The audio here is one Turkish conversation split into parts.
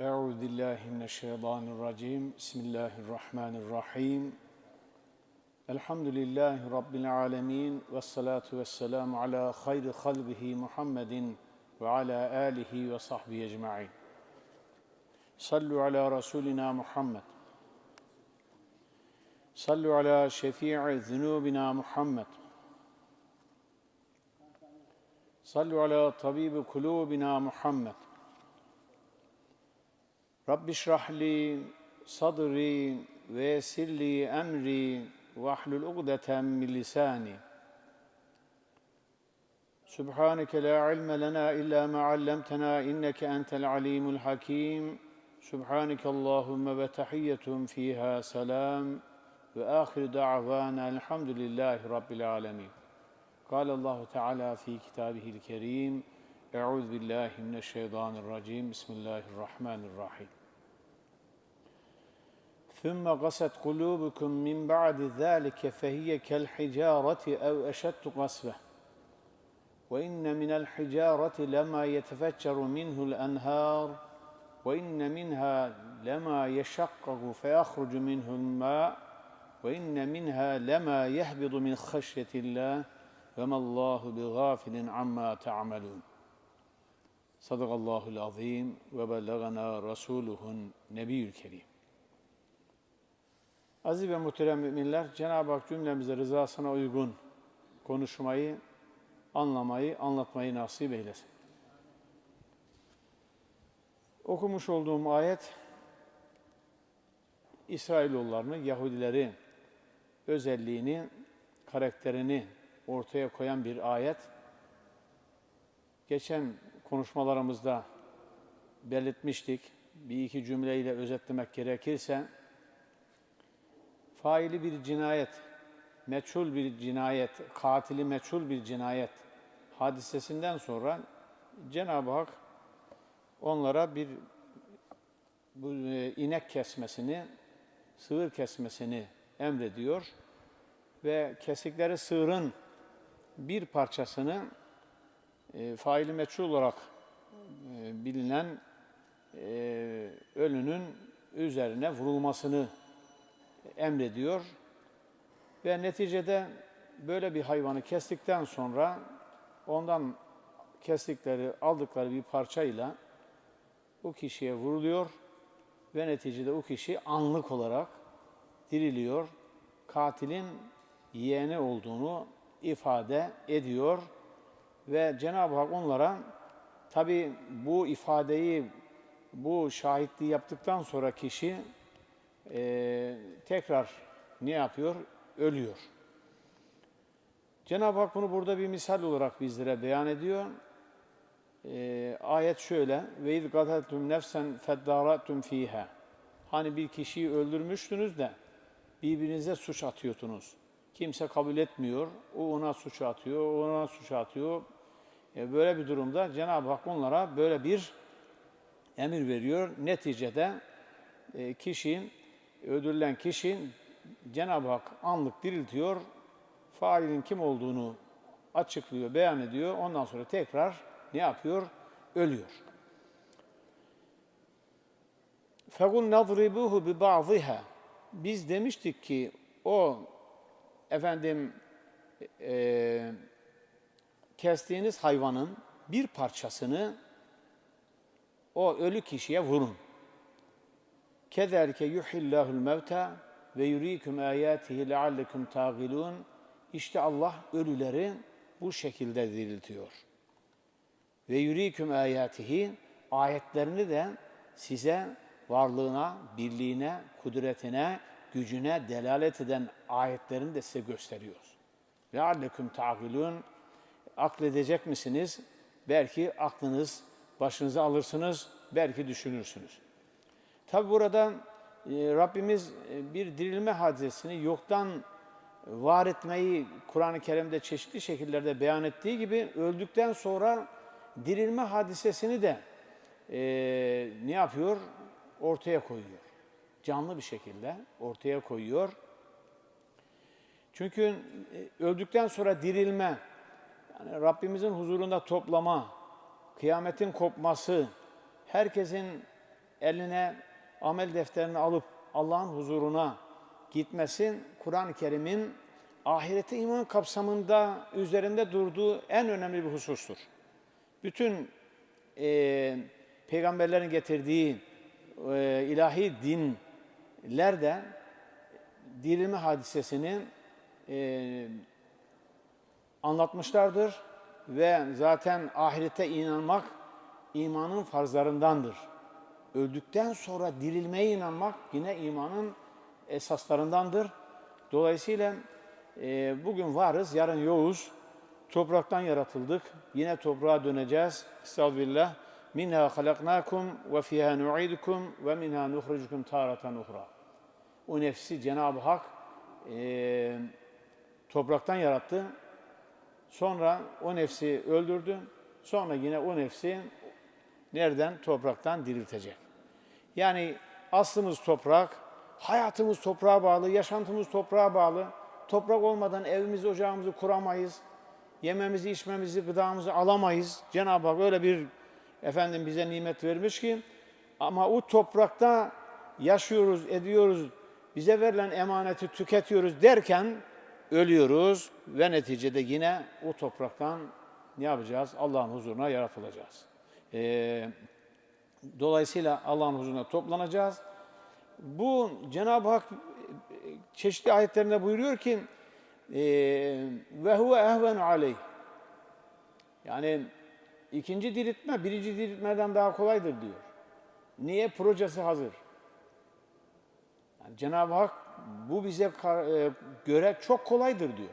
Euzu billahi mineşşeytanirracim. Bismillahirrahmanirrahim. Elhamdülillahi rabbil alamin ve salatu vesselamu ala hayri halbihi Muhammedin ve ala alihi ve sahbihi ecmaîn. Sallu ala rasulina Muhammed. Sallu ala şefii zunubina Muhammed. Sallu ala tabibi kulubina Muhammed. Rabbi şrah li sadri ve yessir li emri ve ahlul ugdeten min lisani. Subhaneke la ilme lena illa ma allamtena inneke entel alimul hakim. Subhaneke Allahümme ve tahiyyetum fiha selam ve ahir da'vana elhamdülillahi rabbil alemin. قال الله تعالى في كتابه الكريم أعوذ بالله من الشيطان الرجيم بسم الله الرحمن الرحيم ثم قست قلوبكم من بعد ذلك فهي كالحجارة أو أشد قسوة وإن من الحجارة لما يتفجر منه الأنهار وإن منها لما يشقق فيخرج منه الماء وإن منها لما يهبط من خشية الله وما الله بغافل عما تعملون. صدق الله العظيم وبلغنا رسوله النبي الكريم. Aziz ve muhterem müminler, Cenab-ı Hak cümlemize rızasına uygun konuşmayı, anlamayı, anlatmayı nasip eylesin. Okumuş olduğum ayet, İsrailoğullarını, Yahudileri özelliğini, karakterini ortaya koyan bir ayet. Geçen konuşmalarımızda belirtmiştik. Bir iki cümleyle özetlemek gerekirse, faili bir cinayet, meçhul bir cinayet, katili meçhul bir cinayet hadisesinden sonra Cenab-ı Hak onlara bir bu e, inek kesmesini, sığır kesmesini emrediyor ve kestikleri sığırın bir parçasını e, faili meçhul olarak e, bilinen e, ölünün üzerine vurulmasını emrediyor. Ve neticede böyle bir hayvanı kestikten sonra ondan kestikleri, aldıkları bir parçayla o kişiye vuruluyor ve neticede o kişi anlık olarak diriliyor. Katilin yeğeni olduğunu ifade ediyor ve Cenab-ı Hak onlara tabi bu ifadeyi, bu şahitliği yaptıktan sonra kişi e, tekrar ne yapıyor? Ölüyor. Cenab-ı Hak bunu burada bir misal olarak bizlere beyan ediyor. E, ayet şöyle: "Ve iz qataltum nefsen feddaratum fiha." Hani bir kişiyi öldürmüştünüz de birbirinize suç atıyordunuz. Kimse kabul etmiyor. O ona suç atıyor, o ona suç atıyor. E, böyle bir durumda Cenab-ı Hak onlara böyle bir emir veriyor. Neticede e, kişi öldürülen kişi Cenab-ı Hak anlık diriltiyor. Failin kim olduğunu açıklıyor, beyan ediyor. Ondan sonra tekrar ne yapıyor? Ölüyor. فَقُلْ نَضْرِبُوهُ بِبَعْضِهَا Biz demiştik ki o efendim e, kestiğiniz hayvanın bir parçasını o ölü kişiye vurun. Kezerke yuhillahul mevta ve yurikum ayatihi leallekum tagilun. İşte Allah ölüleri bu şekilde diriltiyor. Ve yurikum ayatihi ayetlerini de size varlığına, birliğine, kudretine, gücüne delalet eden ayetlerini de size gösteriyoruz. Leallekum tagilun. Akledecek misiniz? Belki aklınız başınıza alırsınız, belki düşünürsünüz. Tabi burada e, Rabbimiz e, bir dirilme hadisesini yoktan var etmeyi Kur'an-ı Kerim'de çeşitli şekillerde beyan ettiği gibi öldükten sonra dirilme hadisesini de e, ne yapıyor? Ortaya koyuyor. Canlı bir şekilde ortaya koyuyor. Çünkü e, öldükten sonra dirilme, yani Rabbimizin huzurunda toplama, kıyametin kopması, herkesin eline amel defterini alıp Allah'ın huzuruna gitmesin Kur'an-ı Kerim'in ahirete iman kapsamında üzerinde durduğu en önemli bir husustur. Bütün e, peygamberlerin getirdiği e, ilahi dinlerde dirilme hadisesini e, anlatmışlardır ve zaten ahirete inanmak imanın farzlarındandır. Öldükten sonra dirilmeye inanmak yine imanın esaslarındandır. Dolayısıyla e, bugün varız, yarın yoğuz. Topraktan yaratıldık. Yine toprağa döneceğiz. Estağfirullah. Minha halaknakum ve fiha nu'idukum ve minha nukhrijukum taratan ukhra. O nefsi Cenab-ı Hak e, topraktan yarattı. Sonra o nefsi öldürdü. Sonra yine o nefsi nereden? Topraktan diriltecek. Yani aslımız toprak, hayatımız toprağa bağlı, yaşantımız toprağa bağlı. Toprak olmadan evimizi, ocağımızı kuramayız. Yememizi, içmemizi, gıdamızı alamayız. Cenab-ı Hak öyle bir efendim bize nimet vermiş ki ama o toprakta yaşıyoruz, ediyoruz. Bize verilen emaneti tüketiyoruz derken ölüyoruz ve neticede yine o topraktan ne yapacağız? Allah'ın huzuruna yaratılacağız. Ee, dolayısıyla Allah'ın huzuruna toplanacağız. Bu Cenab-ı Hak çeşitli ayetlerinde buyuruyor ki ve huve ehvenu aleyh. Yani ikinci diriltme birinci diriltmeden daha kolaydır diyor. Niye? Projesi hazır. Yani Cenab-ı Hak bu bize e, göre çok kolaydır diyor.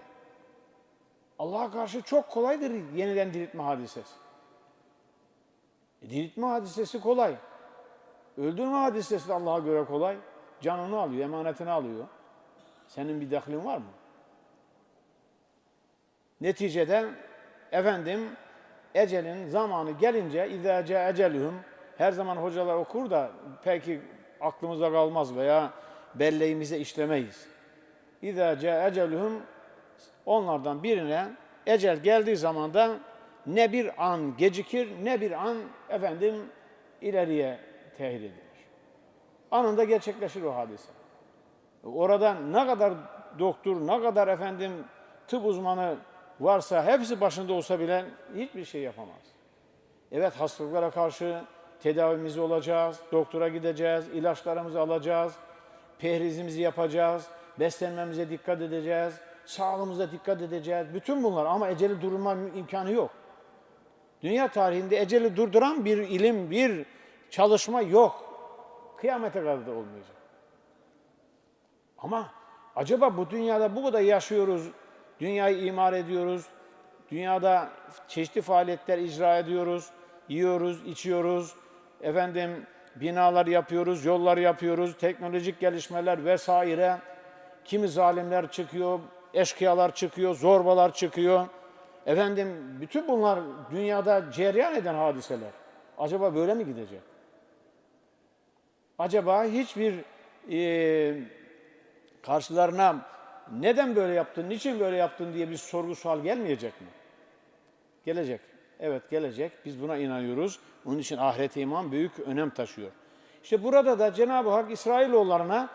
Allah'a karşı çok kolaydır yeniden diriltme hadisesi. E, diriltme hadisesi kolay. Öldürme hadisesi de Allah'a göre kolay. Canını alıyor, emanetini alıyor. Senin bir dahlin var mı? Neticede efendim ecelin zamanı gelince izaca ecelühüm her zaman hocalar okur da peki aklımıza kalmaz veya belleğimize işlemeyiz. İzaca ecelühüm onlardan birine ecel geldiği zaman da ne bir an gecikir ne bir an efendim ileriye tehir edilir. Anında gerçekleşir o hadise. Orada ne kadar doktor, ne kadar efendim tıp uzmanı varsa hepsi başında olsa bile hiçbir şey yapamaz. Evet hastalıklara karşı tedavimizi olacağız, doktora gideceğiz, ilaçlarımızı alacağız, pehrizimizi yapacağız, beslenmemize dikkat edeceğiz, sağlığımıza dikkat edeceğiz. Bütün bunlar ama eceli durma imkanı yok. Dünya tarihinde eceli durduran bir ilim, bir çalışma yok. Kıyamete kadar da olmayacak. Ama acaba bu dünyada bu kadar yaşıyoruz, dünyayı imar ediyoruz, dünyada çeşitli faaliyetler icra ediyoruz, yiyoruz, içiyoruz, efendim binalar yapıyoruz, yollar yapıyoruz, teknolojik gelişmeler vesaire. Kimi zalimler çıkıyor, eşkıyalar çıkıyor, zorbalar çıkıyor. Efendim bütün bunlar dünyada cereyan eden hadiseler. Acaba böyle mi gidecek? Acaba hiçbir e, karşılarına neden böyle yaptın, niçin böyle yaptın diye bir sorgu sual gelmeyecek mi? Gelecek. Evet gelecek. Biz buna inanıyoruz. Onun için ahiret iman büyük önem taşıyor. İşte burada da Cenab-ı Hak İsrailoğullarına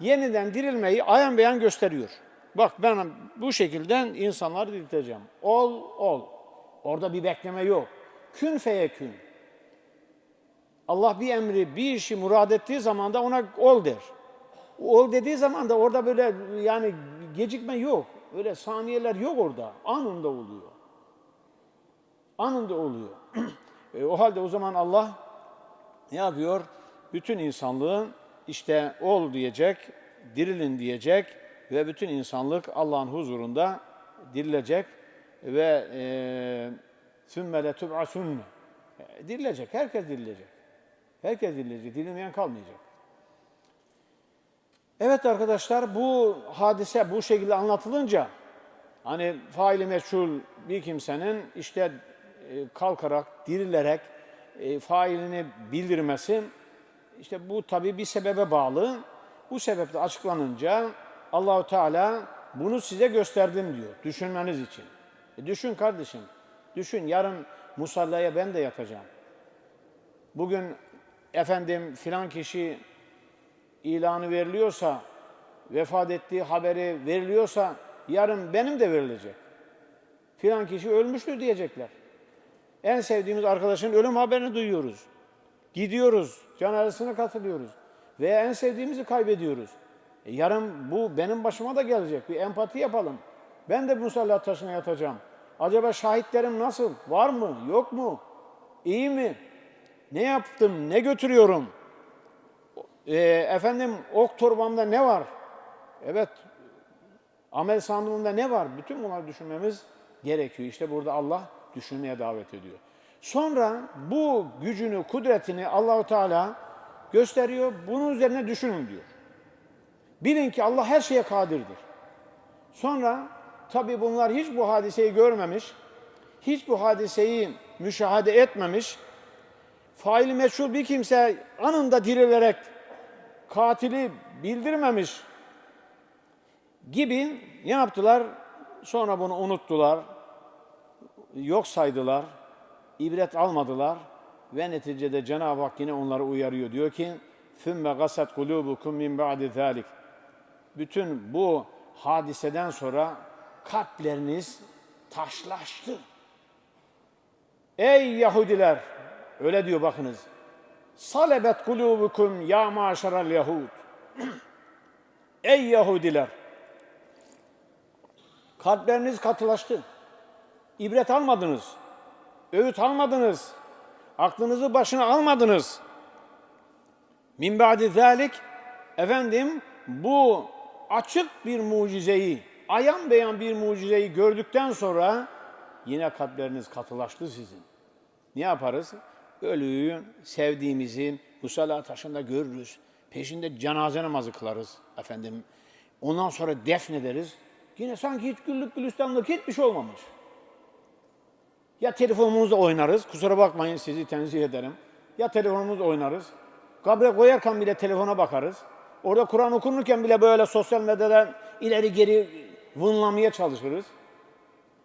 yeniden dirilmeyi ayan beyan gösteriyor. Bak ben bu şekilde insanları dirilteceğim. Ol, ol. Orada bir bekleme yok. Kün feyekün. Allah bir emri, bir işi murad ettiği zaman da ona ol der. Ol dediği zaman da orada böyle yani gecikme yok. Öyle saniyeler yok orada. Anında oluyor. Anında oluyor. e, o halde o zaman Allah ne yapıyor? Bütün insanlığın işte ol diyecek, dirilin diyecek ve bütün insanlık Allah'ın huzurunda dirilecek ve sümme le tub'asunne dirilecek, herkes dirilecek. Herkes dirilecek, dirilmeyen kalmayacak. Evet arkadaşlar bu hadise bu şekilde anlatılınca hani faili meçhul bir kimsenin işte e, kalkarak, dirilerek e, failini bildirmesi işte bu tabi bir sebebe bağlı. Bu sebeple açıklanınca Allahu Teala bunu size gösterdim diyor düşünmeniz için. E düşün kardeşim. Düşün yarın musallaya ben de yatacağım. Bugün efendim filan kişi ilanı veriliyorsa, vefat ettiği haberi veriliyorsa yarın benim de verilecek. Filan kişi ölmüştür diyecekler. En sevdiğimiz arkadaşın ölüm haberini duyuyoruz. Gidiyoruz, cenazesine katılıyoruz. Veya en sevdiğimizi kaybediyoruz. E yarın bu benim başıma da gelecek. Bir empati yapalım. Ben de musalla taşına yatacağım. Acaba şahitlerim nasıl? Var mı? Yok mu? İyi mi? Ne yaptım? Ne götürüyorum? E, efendim ok torbamda ne var? Evet amel sandığında ne var? Bütün bunları düşünmemiz gerekiyor. İşte burada Allah düşünmeye davet ediyor. Sonra bu gücünü, kudretini Allahu Teala gösteriyor. Bunun üzerine düşünün diyor. Bilin ki Allah her şeye kadirdir. Sonra tabi bunlar hiç bu hadiseyi görmemiş, hiç bu hadiseyi müşahede etmemiş. Faili meçhul bir kimse anında dirilerek katili bildirmemiş gibi ne yaptılar? Sonra bunu unuttular, yok saydılar, ibret almadılar ve neticede Cenab-ı Hak yine onları uyarıyor. Diyor ki: "Sümme gasat kulubukum min ba'di zalik." Bütün bu hadiseden sonra kalpleriniz taşlaştı. Ey Yahudiler! Öyle diyor bakınız. Salebet kulubukum ya maşeral Yahud. Ey Yahudiler! Kalpleriniz katılaştı. İbret almadınız. Öğüt almadınız. Aklınızı başına almadınız. Min ba'di zalik efendim bu açık bir mucizeyi, ayan beyan bir mucizeyi gördükten sonra yine kalpleriniz katılaştı sizin. Ne yaparız? Ölüyü sevdiğimizi musalla taşında görürüz. Peşinde cenaze namazı kılarız efendim. Ondan sonra defnederiz. Yine sanki hiç güllük gülistanlık hiçbir şey olmamış. Ya telefonumuzla oynarız. Kusura bakmayın sizi tenzih ederim. Ya telefonumuzla oynarız. Kabre koyarken bile telefona bakarız. Orada Kur'an okunurken bile böyle sosyal medyadan ileri geri vınlamaya çalışırız.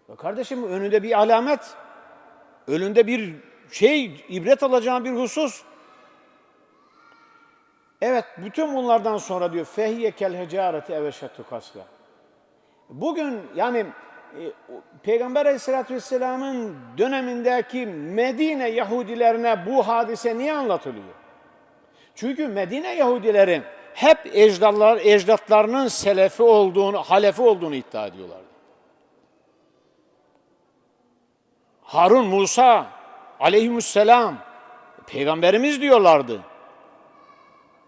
Ya kardeşim önünde bir alamet, önünde bir şey, ibret alacağın bir husus. Evet, bütün bunlardan sonra diyor fehiye kel hecareti eveşettu kasla. Bugün yani e, Peygamber Aleyhisselatü Vesselam'ın dönemindeki Medine Yahudilerine bu hadise niye anlatılıyor? Çünkü Medine Yahudileri hep ecdatlar, ecdatlarının selefi olduğunu, halefi olduğunu iddia ediyorlardı. Harun, Musa aleyhisselam peygamberimiz diyorlardı.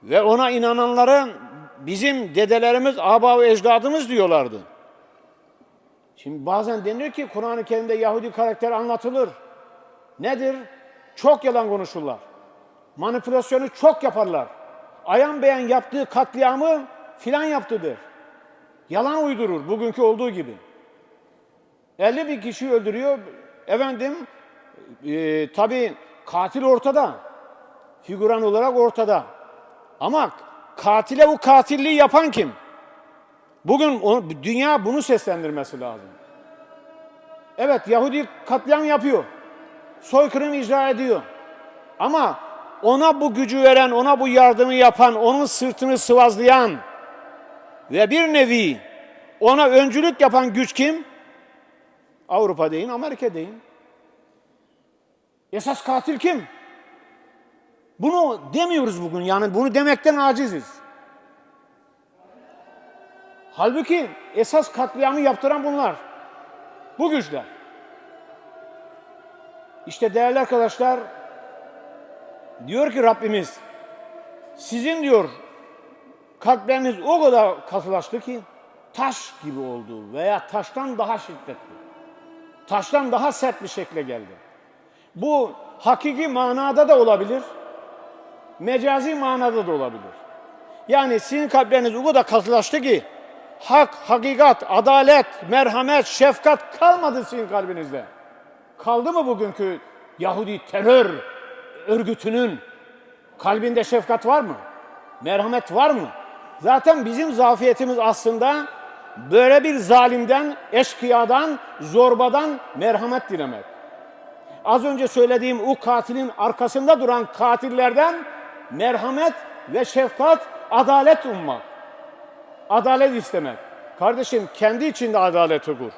Ve ona inananların bizim dedelerimiz, aba ve ecdadımız diyorlardı. Şimdi bazen denir ki Kur'an-ı Kerim'de Yahudi karakter anlatılır. Nedir? Çok yalan konuşurlar. Manipülasyonu çok yaparlar. Ayan beyan yaptığı katliamı filan yaptıdır. Yalan uydurur bugünkü olduğu gibi. 50 bin kişi öldürüyor. Efendim e, tabi katil ortada. Figüran olarak ortada. Ama katile bu katilliği yapan kim? Bugün o, dünya bunu seslendirmesi lazım. Evet Yahudi katliam yapıyor. Soykırım icra ediyor. Ama ona bu gücü veren, ona bu yardımı yapan, onun sırtını sıvazlayan ve bir nevi ona öncülük yapan güç kim? Avrupa deyin, Amerika deyin. Esas katil kim? Bunu demiyoruz bugün yani bunu demekten aciziz. Halbuki esas katliamı yaptıran bunlar. Bu güçler. İşte değerli arkadaşlar diyor ki Rabbimiz sizin diyor kalpleriniz o kadar katılaştı ki taş gibi oldu veya taştan daha şiddetli. Taştan daha sert bir şekle geldi. Bu hakiki manada da olabilir. Mecazi manada da olabilir. Yani sizin kalpleriniz o kadar katılaştı ki hak, hakikat, adalet, merhamet, şefkat kalmadı sizin kalbinizde. Kaldı mı bugünkü Yahudi terör örgütünün kalbinde şefkat var mı? Merhamet var mı? Zaten bizim zafiyetimiz aslında böyle bir zalimden, eşkıyadan, zorbadan merhamet dilemek. Az önce söylediğim o katilin arkasında duran katillerden merhamet ve şefkat, adalet ummak. Adalet istemek. Kardeşim kendi içinde adaleti kur.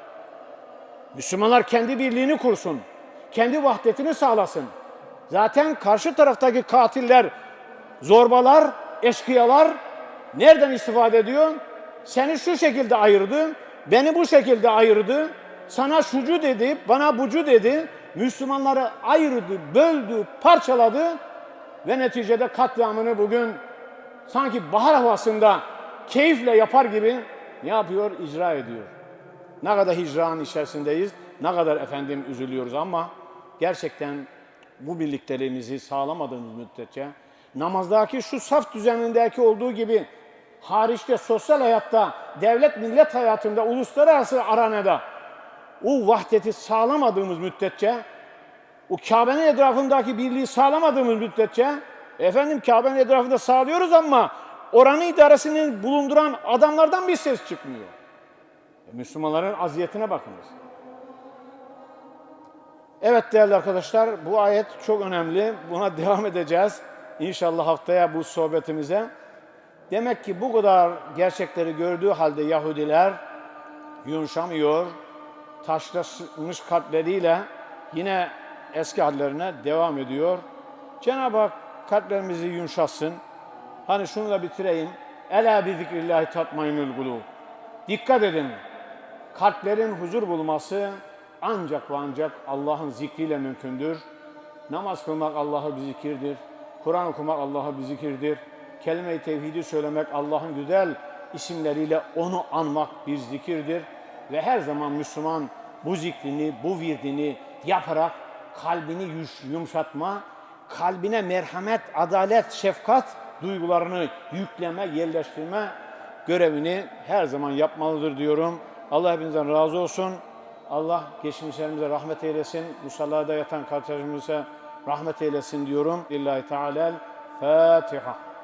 Müslümanlar kendi birliğini kursun. Kendi vahdetini sağlasın. Zaten karşı taraftaki katiller, zorbalar, eşkıyalar nereden istifade ediyor? Seni şu şekilde ayırdı, beni bu şekilde ayırdı, sana şucu dedi, bana bucu dedi, Müslümanları ayırdı, böldü, parçaladı ve neticede katliamını bugün sanki bahar havasında keyifle yapar gibi ne yapıyor? İcra ediyor. Ne kadar hicranın içerisindeyiz, ne kadar efendim üzülüyoruz ama gerçekten bu birlikteliğimizi sağlamadığımız müddetçe namazdaki şu saf düzenindeki olduğu gibi hariçte sosyal hayatta, devlet millet hayatında, uluslararası aranada o vahdeti sağlamadığımız müddetçe o Kabe'nin etrafındaki birliği sağlamadığımız müddetçe efendim Kabe'nin etrafında sağlıyoruz ama oranın idaresinin bulunduran adamlardan bir ses çıkmıyor. E, Müslümanların aziyetine bakınız. Evet değerli arkadaşlar bu ayet çok önemli. Buna devam edeceğiz. İnşallah haftaya bu sohbetimize. Demek ki bu kadar gerçekleri gördüğü halde Yahudiler yumuşamıyor. Taşlaşmış kalpleriyle yine eski hallerine devam ediyor. Cenab-ı Hak kalplerimizi yumuşatsın. Hani şununla bitireyim. Ela bi zikrillahi tatmainul. Dikkat edin. Kalplerin huzur bulması ancak ve ancak Allah'ın zikriyle mümkündür. Namaz kılmak Allah'a bir zikirdir. Kur'an okumak Allah'a bir zikirdir. Kelime-i tevhidi söylemek Allah'ın güzel isimleriyle onu anmak bir zikirdir. Ve her zaman Müslüman bu zikrini, bu virdini yaparak kalbini yumuşatma, kalbine merhamet, adalet, şefkat duygularını yükleme, yerleştirme görevini her zaman yapmalıdır diyorum. Allah hepinizden razı olsun. Allah geçmişlerimize rahmet eylesin. Musallada yatan kardeşlerimize rahmet eylesin diyorum. Lillahi Teala. Fatiha.